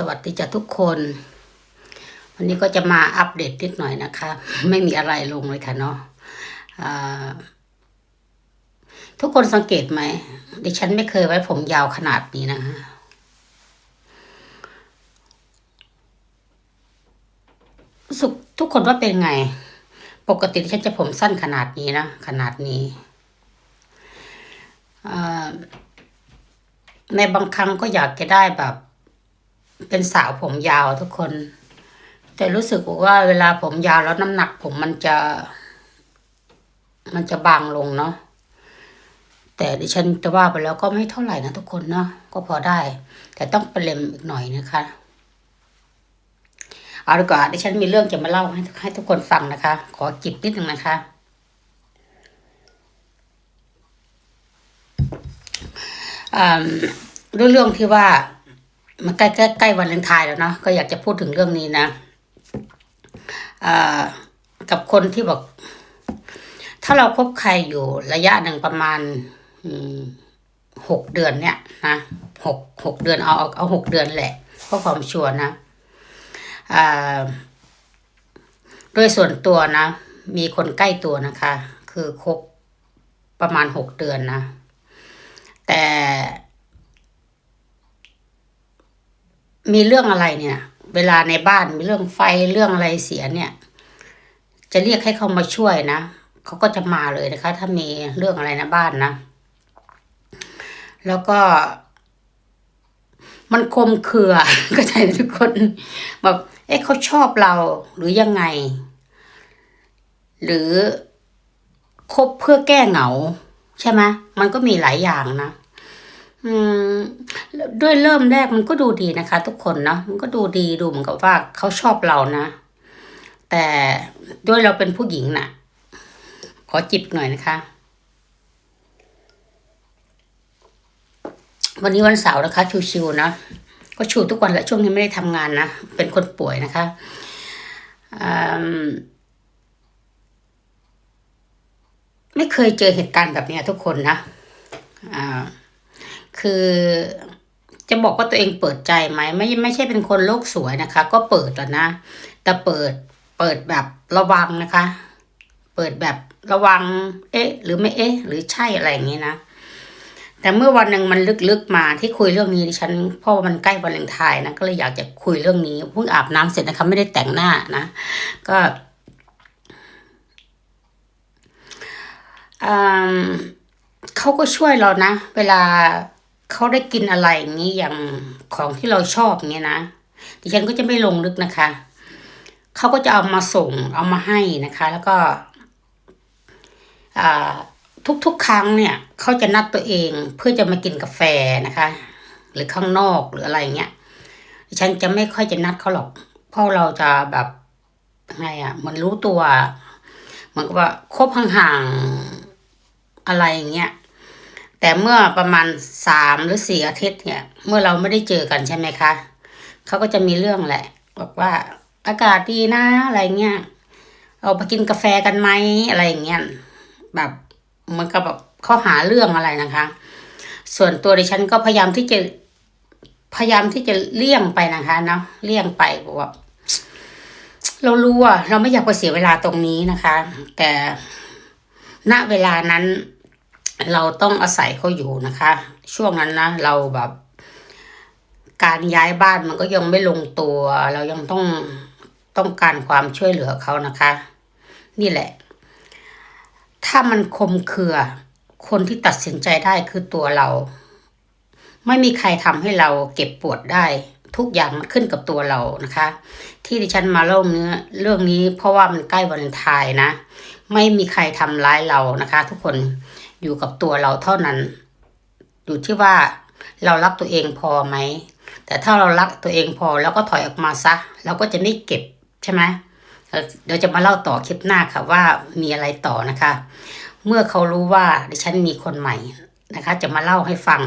สวัสดีจ้ะทุกคน วันนี้ก็จะมาอัปเดตนิดหน่อยนะคะ ไม่มีอะไรลงเลยค่ะเนาะทุกคนสังเกตไหมดิฉันไม่เคยไว้ผมยาวขนาดนี้นะคะสึกทุกคนว่าเป็นไง ปกติฉันจะผมสั้นขนาดนี้นะ ขนาดนี้ในบางครั้งก็อยากจะได้แบบ เป็นสาวผมยาวทุกคน แต่รู้สึกว่าเวลาผมยาวแล้วน้ำหนักผมมันจะ มันจะบางลงเนาะแต่ดิฉันจะว่าไปแล้วก็ไม่เท่าไหร่นะทุกคนเนาะก็พอได้ แต่ต้องเปรมอีกหน่อยนะคะเอาดีกว่าดิฉันมีเรื่องจะมาเล่าให้ให้ทุกคนฟังนะคะ ขอจิบนิดหนึ่งนะคะอ่าเรื่องเรื่องที่ว่า มันใกล้ใกล้ใกล้วันเลนทน์แล้วเนาะก็อยากจะพูดถึงเรื่องนี้นะกับคนที่บอก ถ้าเราคบใครอยู่ระยะหนึ่งประมาณหกเดือนเนี่ยนะหกหกเดือนเอาเอาเอาหกเดือนแหละเพราะความชัวร์นะอ่าโดยส่วนตัวนะ มีคนใกล้ตัวนะคะ คือคบประมาณหกเดือนนะ แต่ มีเรื่องอะไรเนี่ย เวลาในบ้านมีเรื่องไฟเรื่องอะไรเสียเนี่ย จะเรียกให้เขามาช่วยนะเขาก็จะมาเลยนะคะ ถ้ามีเรื่องอะไรในบ้านนะ แล้วก็ มันคมเคือก็ใจทุกคนแบบเอ๊ะเขาชอบเราหรือยังไง หรือคบเพื่อแก้เหงา ใช่ไหมมันก็มีหลายอย่างนะ อืมด้วยเริ่มแรกมันก็ดูดีนะคะ ทุกคนเนาะมันก็ดูดีดูเหมือนกับว่าเขาชอบเรานะ แต่ด้วยเราเป็นผู้หญิงน่ะ ขอจิบหน่อยนะคะ วันนี้วันเสาร์นะคะชิวๆนะก็ชูทุกวันแหละช่วงนี้ไม่ได้ทำงานนะ เป็นคนป่วยนะคะมไม่เคยเจอเหตุการณ์แบบเนี้ยทุกคนนะอ่า คือจะบอกว่าตัวเองเปิดใจไหมไม่ไม่ใช่เป็นคนโลกสวยนะคะ ก็เปิดแล้วนะ แต่เปิดเปิดแบบระวังนะคะ เปิดแบบระวัง เอ๊ะ หรือไม่เอ๊ะ หรือใช่อะไรอย่างนี้นะ แต่เมื่อวันหนึ่งมันลึกๆมาที่คุยเรื่องนี้ดิฉันเพราะว่ามันใกล้วันเลนไทน์นะก็เลยอยากจะคุยเรื่องนี้เพิ่งอาบน้ำเสร็จนะคะ ไม่ได้แต่งหน้านะ ก็อืมเขาก็ช่วยเรานะ เวลา เขาได้กินอะไรอย่างนี้อย่างของที่เราชอบอย่างเงี้ยนะดิฉันก็จะไม่ลงลึกนะคะเขาก็จะเอามาส่งเอามาให้นะคะ แล้วก็อ่าทุกๆครั้งเนี่ยเขาจะนัดตัวเองเพื่อจะมากินกาแฟนะคะ หรือข้างนอกหรืออะไรเงี้ยดิฉันจะไม่ค่อยจะนัดเขาหรอก เพราะเราจะแบบไงอะมันรู้ตัวเหมือนกับว่าคบห่างๆอะไรอย่างเงี้ย แต่เมื่อประมาณสามหรือสี่อาทิตย์เนี่ย เมื่อเราไม่ได้เจอกันใช่ไหมคะเขาก็จะมีเรื่องแหละ บอกว่าอากาศดีนะอะไรเงี้ยเอาไปกินกาแฟกันไหมอะไรอย่างเงี้ยแบบเหมือนกับแบบเขาหาเรื่องอะไรนะคะ ส่วนตัวดิฉันก็พยายามที่จะพยายามที่จะเลี่ยงไปนะคะเนาะเลี่ยงไปบอกว่าเรารู้ว่าเราไม่อยากไปเสียเวลาตรงนี้นะคะ แต่ณเวลานั้น เราต้องอาศัยเขาอยู่นะคะ ช่วงนั้นนะเราแบบ การย้ายบ้านมันก็ยังไม่ลงตัว เรายังต้องต้องการความช่วยเหลือเขานะคะ นี่แหละ ถ้ามันคมเคือ คนที่ตัดสินใจได้คือตัวเรา ไม่มีใครทำให้เราเก็บปวดได้ ทุกอย่างมันขึ้นกับตัวเรานะคะ ที่ดิฉันมาเล่าเนื้อเรื่องนี้เพราะว่ามันใกล้วันทน์นะ ไม่มีใครทำร้ายเรานะคะ ทุกคน อยู่กับตัวเราเท่านั้น อยู่ที่ว่าเรารักตัวเองพอไหม แต่ถ้าเรารักตัวเองพอแล้วก็ถอยออกมาซะ เราก็จะไม่เก็บใช่ไหมเดี๋ยวจะมาเล่าต่อคลิปหน้าค่ะว่ามีอะไรต่อนะคะ เมื่อเขารู้ว่าดิฉันมีคนใหม่นะคะ จะมาเล่าให้ฟัง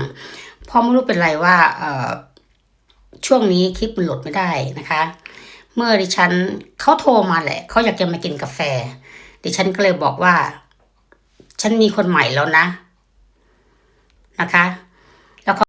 เพราะไม่รู้เป็นไรว่าเออช่วงนี้คลิปมันหลุดไม่ได้นะคะ เมื่อดิฉันเขาโทรมาแหละเขาอยากจะมากินกาแฟ ดิฉันก็เลยบอกว่า ฉันมีคนใหม่แล้วนะ นะคะ